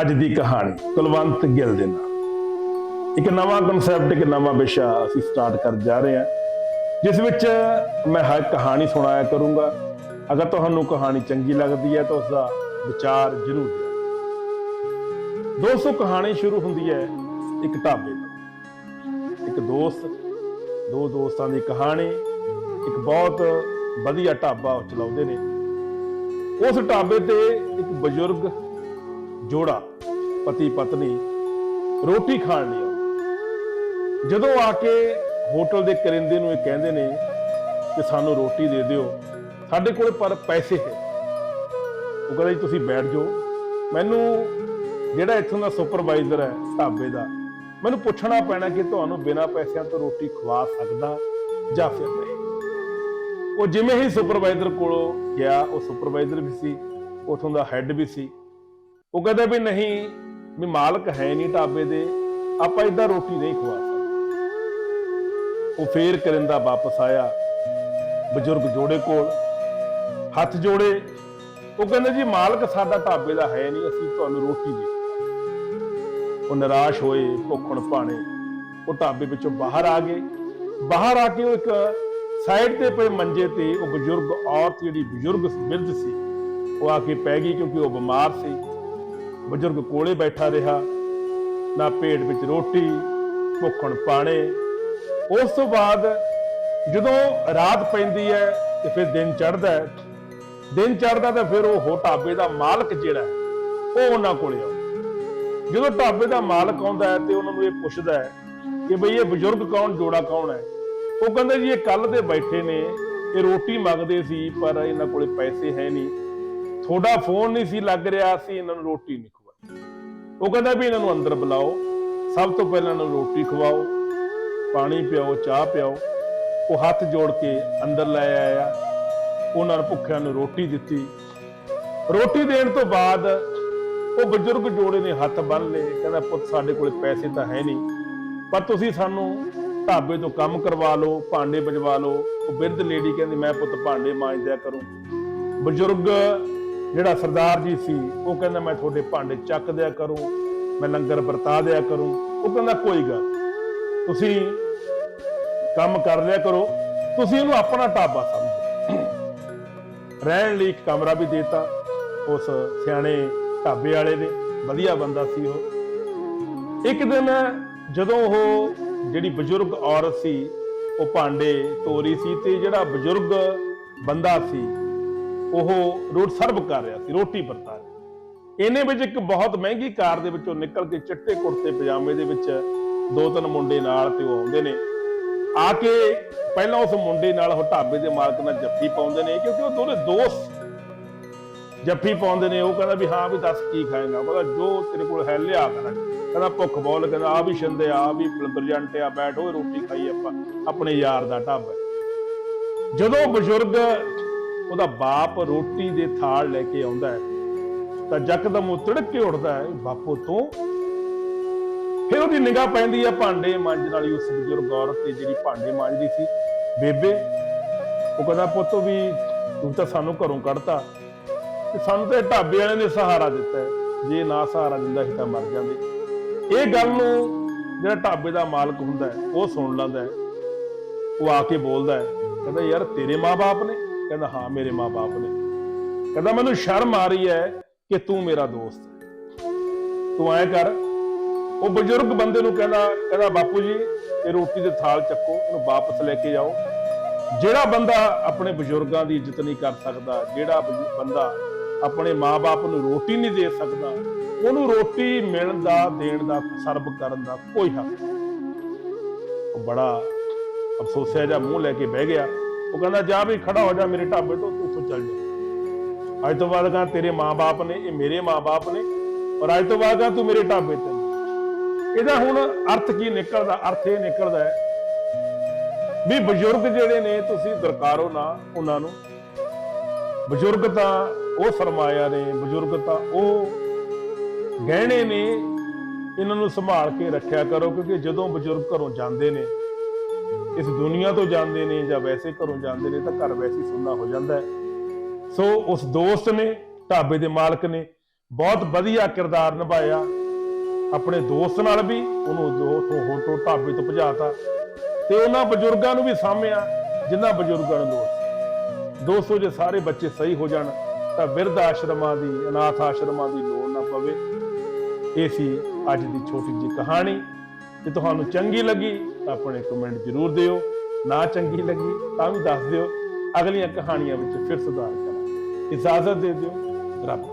ਅੱਜ ਦੀ ਕਹਾਣੀ, ਕੁਲਵੰਤ ਗਿੱਲ ਦੇ ਨਾਲ। ਇੱਕ ਨਵਾਂ ਕਨਸੈਪਟ ਇੱਕ ਨਵਾਂ ਵਿਸ਼ਾ ਅਸੀਂ ਸਟਾਰਟ ਕਰ ਜਾ ਰਹੇ ਹਾਂ, ਜਿਸ ਵਿੱਚ ਮੈਂ ਹਰ ਕਹਾਣੀ ਸੁਣਾਇਆ ਕਰੂੰਗਾ। ਅਗਰ ਤੁਹਾਨੂੰ ਕਹਾਣੀ ਚੰਗੀ ਲੱਗਦੀ ਹੈ ਤਾਂ ਉਸ ਦਾ ਵਿਚਾਰ ਜ਼ਰੂਰ ਦਿਓ। ਦੋਸਤੋ, ਕਹਾਣੀ ਸ਼ੁਰੂ ਹੁੰਦੀ ਹੈ ਇੱਕ ਢਾਬੇ ਤੋਂ। ਇੱਕ ਦੋਸਤ, ਦੋ ਦੋਸਤਾਂ ਦੀ ਕਹਾਣੀ, ਇੱਕ ਬਹੁਤ ਵਧੀਆ ਢਾਬਾ ਚਲਾਉਂਦੇ ਨੇ। ਉਸ ਢਾਬੇ ਤੇ ਇੱਕ ਬਜ਼ੁਰਗ ਜੋੜਾ ਪਤੀ ਪਤਨੀ, ਰੋਟੀ ਖਾਣ ਲਈ ਆਉਂਦੇ। ਜਦੋਂ ਆ ਕੇ ਹੋਟਲ ਦੇ ਕਰਿੰਦੇ ਨੂੰ ਇਹ ਕਹਿੰਦੇ ਨੇ ਕਿ ਸਾਨੂੰ ਰੋਟੀ ਦੇ ਦਿਓ, ਸਾਡੇ ਕੋਲ ਪਰ ਪੈਸੇ ਹੈ। ਉਹ ਕਹਿੰਦਾ ਜੀ, ਤੁਸੀਂ ਬੈਠ ਜਾਓ। ਮੈਨੂੰ ਜਿਹੜਾ ਇੱਥੋਂ ਦਾ ਸੁਪਰਵਾਈਜ਼ਰ ਹੈ, ਢਾਬੇ ਦਾ, ਮੈਨੂੰ ਪੁੱਛਣਾ ਪੈਣਾ ਕਿ ਤੁਹਾਨੂੰ ਬਿਨਾਂ ਪੈਸਿਆਂ ਤੋਂ ਰੋਟੀ ਖਵਾ ਸਕਦਾ ਜਾਂ ਫਿਰ ਨਹੀਂ। ਉਹ ਜਿਵੇਂ ਹੀ ਸੁਪਰਵਾਈਜ਼ਰ ਕੋਲੋਂ ਗਿਆ, ਉਹ ਸੁਪਰਵਾਈਜ਼ਰ ਵੀ ਸੀ, ਉਥੋਂ ਦਾ ਹੈੱਡ ਵੀ ਸੀ। ਉਹ ਕਹਿੰਦਾ ਵੀ ਨਹੀਂ ਵੀ ਮਾਲਕ ਹੈ ਨਹੀਂ ਢਾਬੇ ਦੇ, ਆਪਾਂ ਇਦਾਂ ਰੋਟੀ ਨਹੀਂ ਖਵਾ ਸਕਦੇ। ਉਹ ਫੇਰ ਕਰਿੰਦਾ ਵਾਪਸ ਆਇਆ, ਬਜ਼ੁਰਗ ਜੋੜੇ ਕੋਲ, ਹੱਥ ਜੋੜੇ। ਉਹ ਕਹਿੰਦੇ, ਜੀ, ਮਾਲਕ ਸਾਡਾ ਢਾਬੇ ਦਾ ਹੈ ਨਹੀਂ, ਅਸੀਂ ਤੁਹਾਨੂੰ ਰੋਟੀ ਦੇ ਉਹ ਨਿਰਾਸ਼ ਹੋਏ, ਭੁੱਖਣ ਭਾਣੇ। ਉਹ ਢਾਬੇ ਵਿੱਚੋਂ ਬਾਹਰ ਆ ਗਏ। ਬਾਹਰ ਆ ਕੇ ਉਹ ਇੱਕ ਸਾਈਡ ਤੇ ਪਏ ਮੰਜੇ ਤੇ ਉਹ ਬਜ਼ੁਰਗ ਔਰਤ ਜਿਹੜੀ ਬਜ਼ੁਰਗ ਬਿਰਧ ਸੀ, ਉਹ ਆ ਕੇ ਪੈ ਗਈ ਕਿਉਂਕਿ ਉਹ ਬਿਮਾਰ ਸੀ। ਬਜ਼ੁਰਗ ਕੋਲੇ ਬੈਠਾ ਰਿਹਾ, ਨਾ ਪੇਟ ਵਿੱਚ ਰੋਟੀ, ਭੁੱਖਣ ਪਾਣੇ। ਉਸ ਤੋਂ ਬਾਅਦ ਜਦੋਂ ਰਾਤ ਪੈਂਦੀ ਹੈ ਤੇ ਫਿਰ ਦਿਨ ਚੜ੍ਹਦਾ ਹੈ। ਦਿਨ ਚੜ੍ਹਦਾ ਤਾਂ ਫਿਰ ਉਹ ਢਾਬੇ ਦਾ ਮਾਲਕ ਜਿਹੜਾ ਉਹ ਉਹਨਾਂ ਕੋਲੇ ਆਉਂਦਾ ਜਦੋਂ ਢਾਬੇ ਦਾ ਮਾਲਕ ਆਉਂਦਾ ਹੈ ਤੇ ਉਹਨਾਂ ਨੂੰ ਇਹ ਪੁੱਛਦਾ ਹੈ ਕਿ ਬਈ ਇਹ ਬਜ਼ੁਰਗ ਕੌਣ, ਜੋੜਾ ਕੌਣ ਹੈ? ਉਹ ਕਹਿੰਦੇ ਜੀ ਇਹ ਕੱਲ ਦੇ ਬੈਠੇ ਨੇ, ਇਹ ਰੋਟੀ ਮੰਗਦੇ ਸੀ, ਪਰ ਇਹਨਾਂ ਕੋਲੇ ਪੈਸੇ ਹੈ ਨਹੀਂ। ਤੁਹਾਡਾ ਫੋਨ ਨਹੀਂ ਸੀ, ਲੱਗ ਰਿਹਾ ਸੀ, ਇਹਨਾਂ ਨੂੰ ਰੋਟੀ ਨਹੀਂ ਖਵਾਈ ਉਹ ਕਹਿੰਦਾ ਵੀ ਇਹਨਾਂ ਨੂੰ ਅੰਦਰ ਬੁਲਾਓ। ਸਭ ਤੋਂ ਪਹਿਲਾਂ ਇਹਨਾਂ ਨੂੰ ਰੋਟੀ ਖਵਾਓ, ਪਾਣੀ ਪਿਆਓ, ਚਾਹ ਪਿਆਓ। ਉਹ ਹੱਥ ਜੋੜ ਕੇ ਅੰਦਰ ਲੈ ਆਇਆ। ਉਹਨਾਂ ਨੂੰ ਭੁੱਖਿਆਂ ਨੂੰ ਰੋਟੀ ਦਿੱਤੀ। ਰੋਟੀ ਦੇਣ ਤੋਂ ਬਾਅਦ ਉਹ ਬਜ਼ੁਰਗ ਜੋੜੇ ਨੇ ਹੱਥ ਬੰਨ ਲਏ। ਕਹਿੰਦਾ, ਪੁੱਤ, ਸਾਡੇ ਕੋਲੇ ਪੈਸੇ ਤਾਂ ਹੈ ਨਹੀਂ, ਪਰ ਤੁਸੀਂ ਸਾਨੂੰ ਢਾਬੇ ਤੋਂ ਕੰਮ ਕਰਵਾ ਲਓ, ਭਾਂਡੇ ਵਜਵਾ ਲਓ। ਉਹ ਬਿਰਧ ਲੇਡੀ ਕਹਿੰਦੀ, ਮੈਂ ਪੁੱਤ ਭਾਂਡੇ ਮਾਂਜ ਦਿਆ ਕਰੂੰ। ਬਜ਼ੁਰਗ ਜਿਹੜਾ ਸਰਦਾਰ ਜੀ ਸੀ, ਉਹ ਕਹਿੰਦਾ, ਮੈਂ ਤੁਹਾਡੇ ਭਾਂਡੇ ਚੱਕ ਦਿਆ ਕਰੂੰ, ਮੈਂ ਲੰਗਰ ਵਰਤਾ ਦਿਆ ਕਰੂੰ। ਉਹ ਕਹਿੰਦਾ, ਕੋਈ ਗੱਲ ਤੁਸੀਂ ਕੰਮ ਕਰ ਲਿਆ ਕਰੋ, ਤੁਸੀਂ ਇਹਨੂੰ ਆਪਣਾ ਢਾਬਾ ਸਮਝੋ। ਰਹਿਣ ਲਈ ਇੱਕ ਕਮਰਾ ਵੀ ਦੇਤਾ, ਉਸ ਸਿਆਣੇ ਢਾਬੇ ਵਾਲੇ ਨੇ, ਵਧੀਆ ਬੰਦਾ ਸੀ ਉਹ। ਇੱਕ ਦਿਨ ਜਦੋਂ ਉਹ ਜਿਹੜੀ ਬਜ਼ੁਰਗ ਔਰਤ ਸੀ, ਉਹ ਭਾਂਡੇ ਤੋਰੀ ਸੀ ਤੇ ਜਿਹੜਾ ਬਜ਼ੁਰਗ ਬੰਦਾ ਸੀ ਉਹ ਰੋਡ ਸਰਵ ਕਰ ਰਿਹਾ ਸੀ, ਰੋਟੀ ਪਰਤਾ ਰਿਹਾ ਇਹਨੇ ਵਿੱਚ ਇੱਕ ਬਹੁਤ ਮਹਿੰਗੀ ਕਾਰ ਦੇ ਵਿੱਚੋਂ ਨਿਕਲ ਕੇ ਚਿੱਟੇ ਕੁੜਤੇ ਪਜਾਮੇ ਦੇ ਵਿੱਚ ਦੋ ਤਿੰਨ ਮੁੰਡੇ ਨਾਲ ਤੇ ਉਹ ਆਉਂਦੇ ਨੇ। ਆ ਕੇ ਪਹਿਲਾਂ ਉਸ ਮੁੰਡੇ ਨਾਲ ਉਹ ਢਾਬੇ ਦੇ ਮਾਲਕ ਨਾਲ ਜੱਫੀ ਪਾਉਂਦੇ ਨੇ, ਕਿਉਂਕਿ ਉਹ ਦੋਨੇ ਦੋਸਤ ਜੱਫੀ ਪਾਉਂਦੇ ਨੇ। ਉਹ ਕਹਿੰਦਾ ਵੀ ਹਾਂ ਵੀ ਦੱਸ ਕੀ ਖਾਏਗਾ। ਕਹਿੰਦਾ ਜੋ ਤੇਰੇ ਕੋਲ ਹੈ ਲਿਆ ਕਰਾਂ। ਕਹਿੰਦਾ ਭੁੱਖ ਬੋਲ, ਕਹਿੰਦਾ ਆ ਵੀ ਛਿੰਦੇ, ਆ ਵੀ ਬ੍ਰਿਲਜੰਟ ਆ, ਬੈਠ ਓਏ ਰੋਟੀ ਖਾਈ ਆਪਾਂ, ਆਪਣੇ ਯਾਰ ਦਾ ਢਾਬਾ। ਜਦੋਂ ਬਜ਼ੁਰਗ ਉਹਦਾ ਬਾਪ ਰੋਟੀ ਦੇ ਥਾਲ ਲੈ ਕੇ ਆਉਂਦਾ ਹੈ। ਤਾਂ ਜੱਕਦਮ ਉਹ ਤੜਕ ਕੇ ਉੱਠਦਾ ਹੈ, ਬਾਪੂ, ਤੋਂ? ਫਿਰ ਉਹਦੀ ਨਿਗਾਹ ਪੈਂਦੀ ਹੈ ਭਾਂਡੇ ਮਾਂਜਣ ਵਾਲੀ, ਉਸ ਬਜ਼ੁਰਗ ਔਰਤ ਤੇ ਜਿਹੜੀ ਭਾਂਡੇ ਮਾਂਜਦੀ ਸੀ। ਬੇਬੇ, ਉਹ ਕਹਿੰਦਾ, ਪੁੱਤ ਵੀ ਤੂੰ ਤਾਂ ਸਾਨੂੰ ਘਰੋਂ ਕੱਢਤਾ। ਤੇ ਸਾਨੂੰ ਤੇ ਢਾਬੇ ਵਾਲਿਆਂ ਨੇ ਸਹਾਰਾ ਦਿੱਤਾ ਜੇ ਨਾ ਸਹਾਰਾ ਦਿੰਦਾ ਸੀ ਤਾਂ ਮਰ ਜਾਂਦੇ। ਇਹ ਗੱਲ ਨੂੰ ਜਿਹੜਾ ਢਾਬੇ ਦਾ ਮਾਲਕ ਹੁੰਦਾ ਉਹ ਸੁਣ ਲੈਂਦਾ ਉਹ ਆ ਕੇ ਬੋਲਦਾ ਕਹਿੰਦਾ, ਯਾਰ, ਤੇਰੇ ਮਾਪੇ ਨੇ ਕਹਿੰਦਾ, ਹਾਂ, ਮੇਰੇ ਮਾਪੇ ਨੇ। ਕਹਿੰਦਾ, ਮੈਨੂੰ ਸ਼ਰਮ ਆ ਰਹੀ ਹੈ ਕਿ ਤੂੰ ਮੇਰਾ ਦੋਸਤ ਹੈ। ਤੂੰ ਐ ਕਰ। ਉਹ ਬਜ਼ੁਰਗ ਬੰਦੇ ਨੂੰ ਕਹਿੰਦਾ ਕਹਿੰਦਾ, ਬਾਪੂ ਜੀ, ਇਹ ਰੋਟੀ ਦੇ ਥਾਲ ਚੱਕੋ, ਇਹਨੂੰ ਵਾਪਸ ਲੈ ਕੇ ਜਾਓ। ਜਿਹੜਾ ਬੰਦਾ ਆਪਣੇ ਬਜ਼ੁਰਗਾਂ ਦੀ ਇੱਜ਼ਤ ਨਹੀਂ ਕਰ ਸਕਦਾ, ਜਿਹੜਾ ਬਜ਼ੁ- ਬੰਦਾ ਆਪਣੇ ਮਾਪੇ ਨੂੰ ਰੋਟੀ ਨਹੀਂ ਦੇ ਸਕਦਾ, ਉਹਨੂੰ ਰੋਟੀ ਮਿਲਣ ਦਾ, ਦੇਣ ਦਾ ਸਰਬ ਕਰਨ ਦਾ ਕੋਈ ਹੱਕ ਨਹੀਂ। ਉਹ ਬੜਾ ਅਫਸੋਸਿਆ ਜਿਹਾ ਮੂੰਹ ਲੈ ਕੇ ਬਹਿ ਗਿਆ। ਉਹ ਕਹਿੰਦਾ, ਜਾ ਵੀ ਖੜਾ ਹੋ ਜਾ ਮੇਰੇ ਢਾਬੇ ਤੋਂ, ਤੂੰ ਉੱਥੋਂ ਚੱਲ ਜਾ। ਅੱਜ ਤੋਂ ਬਾਅਦ ਕਹਾਂ ਤੇਰੇ ਮਾਪੇ ਨੇ, ਇਹ ਮੇਰੇ ਮਾਪੇ ਨੇ, ਔਰ ਅੱਜ ਤੋਂ ਬਾਅਦ ਕਹਾਂ ਤੂੰ ਮੇਰੇ ਢਾਬੇ ਤੇ ਇਹਦਾ ਹੁਣ ਅਰਥ ਕੀ ਨਿਕਲਦਾ? ਅਰਥ ਇਹ ਨਿਕਲਦਾ ਹੈ ਵੀ ਬਜ਼ੁਰਗ ਜਿਹੜੇ ਨੇ, ਤੁਸੀਂ ਦਰਕਾਰੋ ਨਾ ਉਹਨਾਂ ਨੂੰ। ਬਜ਼ੁਰਗ ਤਾਂ ਉਹ ਫਰਮਾਇਆ ਨੇ, ਬਜ਼ੁਰਗ ਤਾਂ ਉਹ ਗਹਿਣੇ ਨੇ, ਇਹਨਾਂ ਨੂੰ ਸੰਭਾਲ ਕੇ ਰੱਖਿਆ ਕਰੋ, ਕਿਉਂਕਿ ਜਦੋਂ ਬਜ਼ੁਰਗ ਘਰੋਂ ਜਾਂਦੇ ਨੇ ਇਸ ਦੁਨੀਆ ਤੋਂ ਜਾਂਦੇ ਨੇ ਜਾਂ ਵੈਸੇ ਘਰੋਂ ਜਾਂਦੇ ਨੇ ਤਾਂ ਘਰ ਵੈਸੇ ਹੀ ਸੁੰਨਾ ਹੋ ਜਾਂਦਾ ਹੈ। ਸੋ ਉਸ ਦੋਸਤ ਨੇ, ਢਾਬੇ ਦੇ ਮਾਲਕ ਨੇ ਬਹੁਤ ਵਧੀਆ ਕਿਰਦਾਰ ਨਿਭਾਇਆ। ਆਪਣੇ ਦੋਸਤ ਨਾਲ ਵੀ ਉਹਨੂੰ ਜੋ ਉੱਥੋਂ ਹੋਟੋ ਢਾਬੇ ਤੋਂ ਭਜਾਤਾ। ਤੇ ਉਹਨਾਂ ਬਜ਼ੁਰਗਾਂ ਨੂੰ ਵੀ ਸਾਂਭਿਆ, ਜਿਨ੍ਹਾਂ ਬਜ਼ੁਰਗਾਂ ਨੂੰ ਲੋੜ ਸੀ ਦੋਸਤੋ, ਜੇ ਸਾਰੇ ਬੱਚੇ ਸਹੀ ਹੋ ਜਾਣ, ਤਾਂ ਬਿਰਧ ਆਸ਼ਰਮਾਂ ਦੀ, ਅਨਾਥ ਆਸ਼ਰਮਾਂ ਦੀ ਲੋੜ ਨਾ ਪਵੇ। ਇਹ ਸੀ ਅੱਜ ਦੀ ਛੋਟੀ ਜਿਹੀ ਕਹਾਣੀ। ਜੇ ਤੁਹਾਨੂੰ ਚੰਗੀ ਲੱਗੀ ਤਾਂ ਆਪਣੇ ਕਮੈਂਟ ਜ਼ਰੂਰ ਦਿਓ। ਨਾ ਚੰਗੀ ਲੱਗੀ ਤਾਂ ਵੀ ਦੱਸ ਦਿਓ। ਅਗਲੀਆਂ ਕਹਾਣੀਆਂ ਵਿੱਚ ਫਿਰ ਸੁਧਾਰ ਕਰਾਂਗੇ। ਇਜਾਜ਼ਤ ਦੇ ਦਿਓ। ਰੱਬ